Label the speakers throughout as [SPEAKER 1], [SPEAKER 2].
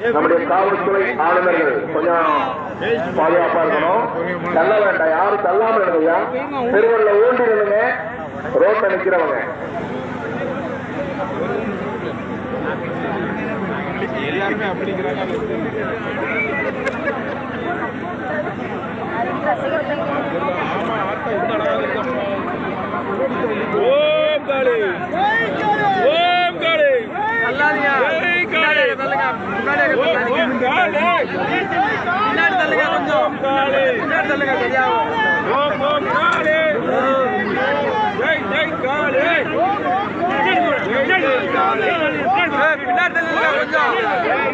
[SPEAKER 1] நம்முடைய காவல்துறை ஆளுநர்கள் கொஞ்சம் பாதுகாப்பா இருக்கணும். தள்ள வேண்டாம் யாரும் தள்ளாம இருங்க தெருவல்ல ஊண்டி நில்லுங்க. ரோட்ல நிக்கிறவங்க.
[SPEAKER 2] எல்லாருமே அப்படிங்கிறாங்க ஆமா.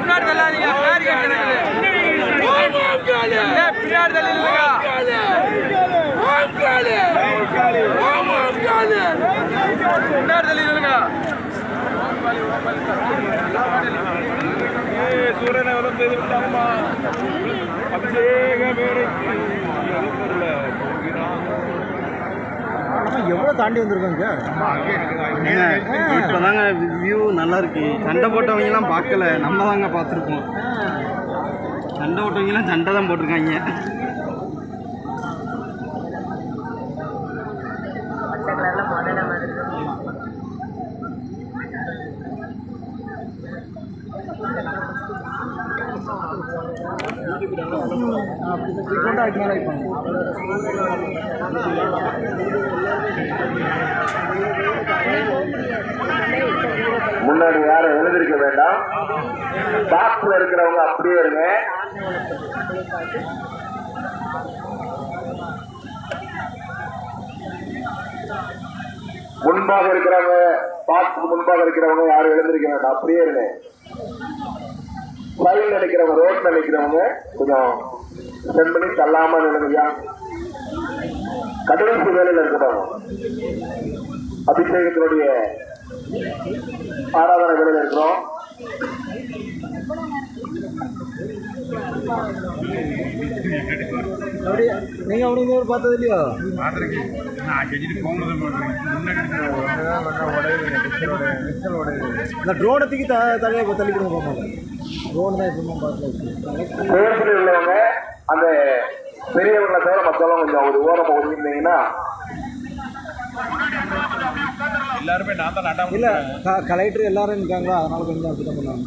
[SPEAKER 2] முன்னாடி வெள்ளாதீங்க காளி ஓம் காளி ஓம் ஓம் காளி ஏ சூரனை அபிஷேக வேலைக்கு.
[SPEAKER 3] எவ்வளோ தாண்டி வந்திருக்காங்க
[SPEAKER 4] இப்போதாங்க வியூ நல்லா இருக்கு. சண்டை போட்டவங்கலாம் பார்க்கல. நம்ம தாங்க பார்த்துருக்கோம் சண்டை போட்டவங்கலாம் சண்டை தான் போட்டிருக்காங்க.
[SPEAKER 1] முன்னாடி யாரும் எழுந்திருக்க வேண்டாம். பாக்ஸ்ல இருக்கிறவங்க அப்படியே இருங்க. முன்பாக இருக்கிறவங்க பாக்ஸுக்கு முன்பாக இருக்கிறவங்க யாரும் எழுந்திருக்க வேண்டாம். அப்படியே இருங்க. பயில் நினைக்கிறவங்க ரோட் நினைக்கிறவங்க கொஞ்சம் சென்ட் பண்ணி தள்ளாம நினைக்கிறியா கடைசி வேலையில் இருக்கிறவங்க அபிஷேகத்தினுடைய ஆராதனை வேலையில் இருக்கிறோம்.
[SPEAKER 3] அப்படியே நீங்கள் அப்படி ஒரு பார்த்தது இல்லையோ இந்த ட்ரோனை தூக்கி த தலையை தள்ளி கொடுங்க பார்ப்பாங்க ட்ரோன் தான் எப்பவுமே பார்த்து
[SPEAKER 1] உள்ளவங்க அந்த பெரியவங்களை தவிர மற்றவங்க கொஞ்சம் ஒரு ஓரம் ஒதுங்கிருந்தீங்கன்னா
[SPEAKER 2] எல்லாருமே நான் தான்
[SPEAKER 3] இல்லை கலெக்டர் எல்லாரும் இருக்காங்களா? அதனால கொஞ்சம் அப்படி தான் பண்ணுவாங்க.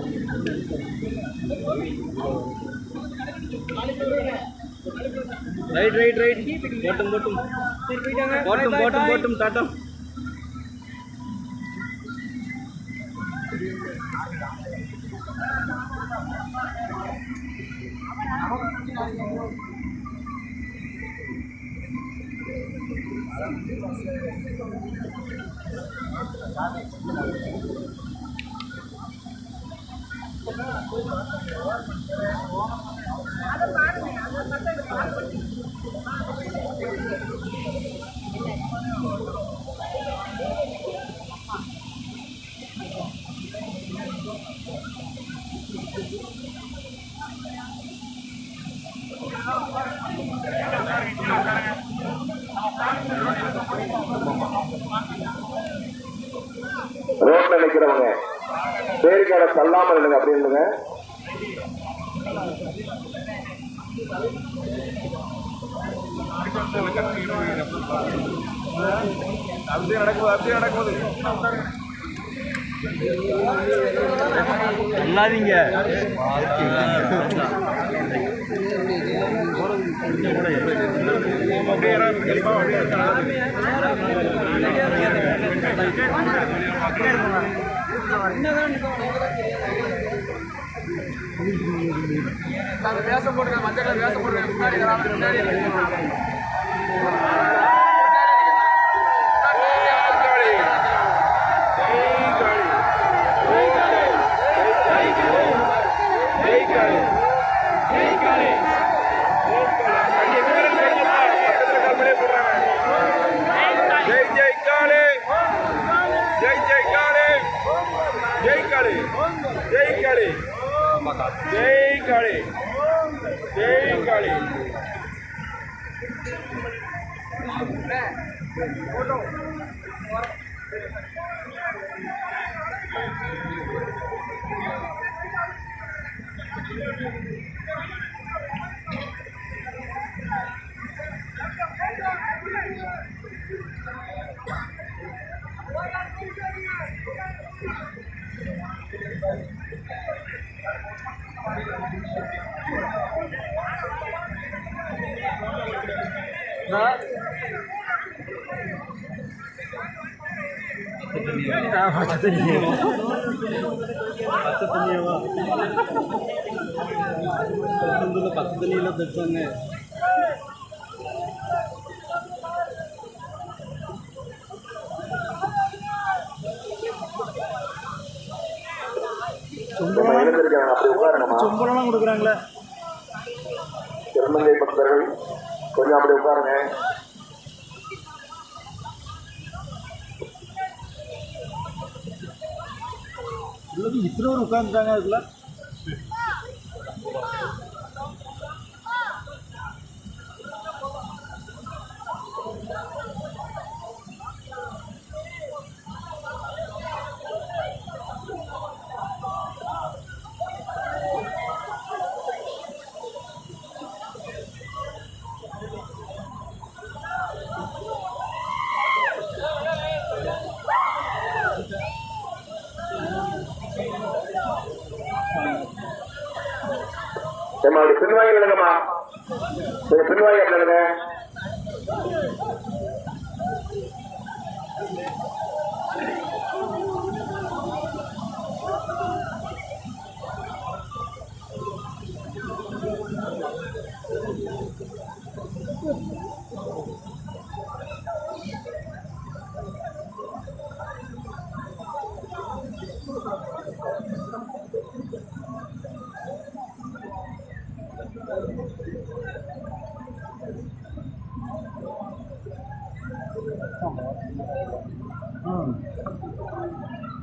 [SPEAKER 4] ரைட் ரைட் ரைட் போட்டும் போட்டும் போட்டும் போட்டும் போட்டும் டாட்டம்
[SPEAKER 1] ரோட்ல நிக்கிறவங்க தள்ளாம இல்லைங்க அப்படி இல்லைங்க
[SPEAKER 2] அப்படியே நடக்குது அப்படியே நடக்குது
[SPEAKER 4] சொல்லாதீங்க
[SPEAKER 2] அப்படியே இறங்கு, கண்டிப்பா அப்படியே இறங்கு. ஜெய் காளி. ஜெய் காளி. ஜெய் காளி. ஜெய் காளி काळे जय
[SPEAKER 4] काळे जय काळे फोटो పచ్చ పచ్చ పచ్చ
[SPEAKER 1] పచ్చ எழுந்திருக்காங்க அப்படி உட்காரணுமா?
[SPEAKER 3] சொம்பளம்லாம் கொடுக்குறாங்களே.
[SPEAKER 1] திருமங்கை பக்தர்கள் கொஞ்சம் அப்படி உட்காருங்க.
[SPEAKER 3] இத்தனை பேர் உட்காந்துட்டாங்க அதுக்குள்ள.
[SPEAKER 1] ஏம்மா அப்படி பின்வாங்கி பின்வாயில் கொஞ்சம்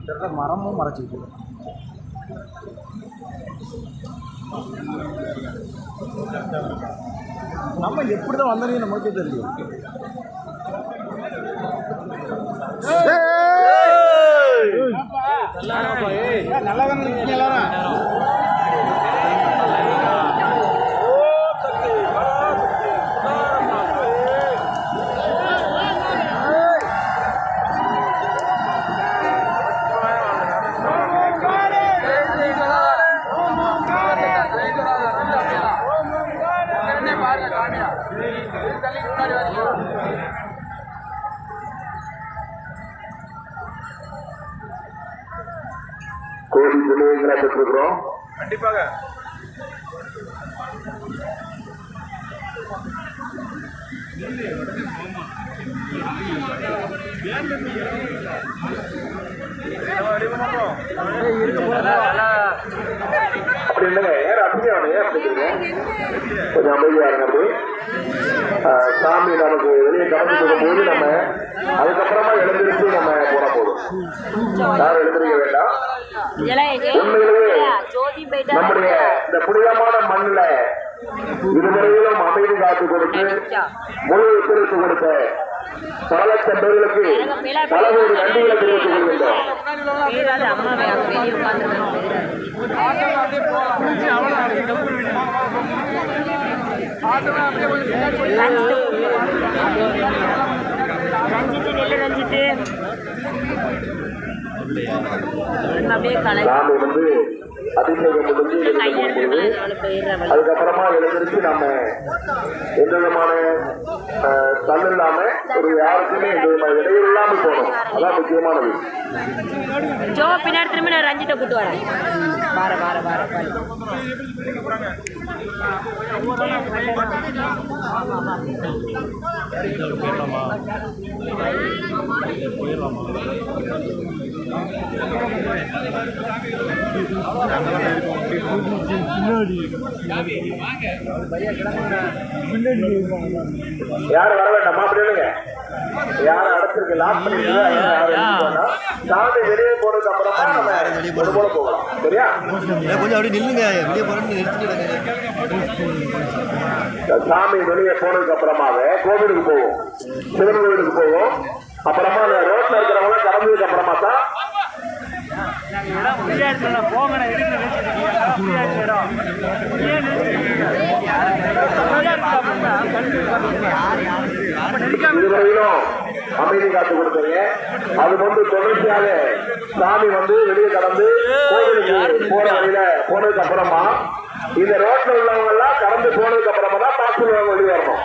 [SPEAKER 3] கரெக்டாக மரமும் மறைச்சிக்கிட்டு நம்ம எப்படி தான் வந்தனே நம்மளுக்கே தெரியும் நல்லா தானே இருக்கீங்க எல்லாரும்
[SPEAKER 1] கோடி பிள்ளைகளை பெற்றிருக்கிறோம்
[SPEAKER 2] கண்டிப்பாக.
[SPEAKER 1] அப்படி இல்லைங்க ஏன் அப்படியே ஏன் கொஞ்சம் அமைதியா இருங்க அப்படி சாமி நமக்கு வெளியே கலந்து போது நம்ம அதுக்கப்புறமா எழுந்திருச்சு நம்ம போனா போதும் யாரும் எழுந்திருக்க வேண்டாம் உண்மையிலேயே நம்முடைய இந்த புனிதமான மண்ணில் இதுவரையிலும் அமைதி காத்து கொடுத்து முழு ஒத்துழைப்பு கொடுத்த பல லட்சம் பேர்களுக்கு பல கோடி நன்றிகளை தெரிவித்துக் கொள்கின்றோம்
[SPEAKER 5] அப்படியே கலை.
[SPEAKER 1] அதுக்கப்புறமா எழுந்திருச்சு நம்ம எந்த விதமான தள்ளு இல்லாம ஒரு யாருக்குமே எந்த விதமான இடையூறு இல்லாமல் போகணும். அதான் முக்கியமானது.
[SPEAKER 5] ஜோ பின்னாடி திரும்ப நான் ரஞ்சித்தை கூட்டு வரேன். வார வார வார வார.
[SPEAKER 1] யாரும் வர வேண்டாமா? அப்படி இல்லைங்க. யாரும் அடைச்சிருக்கு. லாக் எழுதிக்கோனா சாமி வெளியே போனதுக்கு அப்புறமா நம்ம ஒரு போல போகலாம். சரியா?
[SPEAKER 3] கொஞ்சம் அப்படியே நில்லுங்க. வெளியே நிறுத்திட்டு
[SPEAKER 1] சாமி வெளியே போனதுக்கு அப்புறமாவே கோவிலுக்கு போவோம். சிவன் கோவிலுக்கு போவோம். அப்புறமா அந்த ரோட்ல இருக்கிறவங்க கடந்ததுக்கு அப்புறமா தான் இதுவரையிலும் அமைதி காத்து கொடுத்தீங்க. அது வந்து தொடர்ச்சியாக சாமி வந்து வெளியே கடந்து கோவிலுக்கு போற வழியில போனதுக்கு அப்புறமா இந்த ரோட்ல உள்ளவங்க எல்லாம் கடந்து போனதுக்கு அப்புறமா தான் பாசல் வெளியே வரணும்.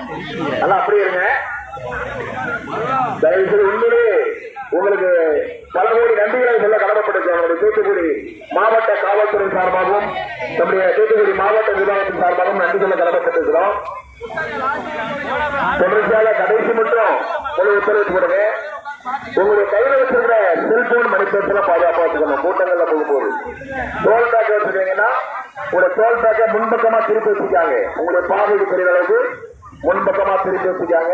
[SPEAKER 1] நல்லா அப்படி இருங்க தயவு செய்து உண்மையிலே உங்களுக்கு பல கோடி நன்றிகளை சொல்ல கடமைப்பட்டிருக்கோம் நம்முடைய தூத்துக்குடி மாவட்ட காவல்துறை சார்பாகவும் நம்முடைய தூத்துக்குடி மாவட்ட நிர்வாகத்தின் சார்பாகவும் நன்றி சொல்ல கடமைப்பட்டிருக்கிறோம். தொடர்ச்சியாக கடைசி மட்டும் ஒரு உத்தரவு கொடுங்க உங்களுடைய கையில் வச்சிருந்த செல்போன் மணிப்பேசல பாதுகாப்பா வச்சுக்கணும். கூட்டங்கள்ல போகும்போது. டோல் பேக் வச்சிருக்கீங்கன்னா உங்களுடைய டோல் பேக்கை முன்பக்கமா திருப்பி வச்சுக்காங்க உங்களுடைய பார்வைக்கு தெரியற அளவுக்கு முன்பக்கமா திருப்பி வச்சுக்காங்க